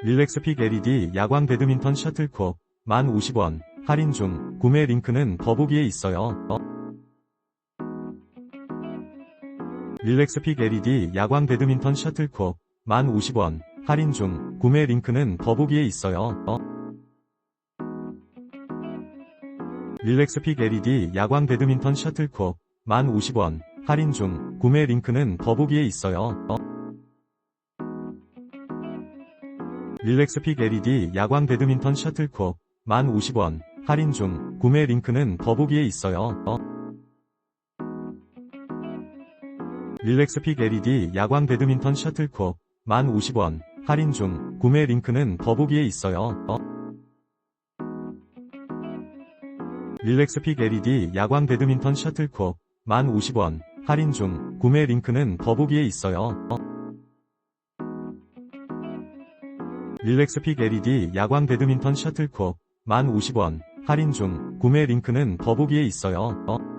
릴렉스픽 LED 야광 배드민턴 셔틀콕 1,050원 할인 중 구매 링크는 더보기에 있어요. 어. 릴렉스픽 LED 야광 배드민턴 셔틀콕 1,050원 할인 중 구매 링크는 더보기에 있어요. 어. 릴렉스픽 LED 야광 배드민턴 셔틀콕 1,050원 할인 중 구매 링크는 더보기에 있어요. 어. 릴렉스픽 LED 야광 배드민턴 셔틀콕 1,050원 할인 중 구매 링크는 더보기에 있어요. 어. 릴렉스픽 LED 야광 배드민턴 셔틀콕 1,050원 할인 중 구매 링크는 더보기에 있어요. 어. 릴렉스픽 LED 야광 배드민턴 셔틀콕 1,050원 할인 중 구매 링크는 더보기에 있어요. 어. 릴렉스픽 LED 야광 배드민턴 셔틀콕 1,050원 할인 중 구매 링크는 더보기에 있어요. 어.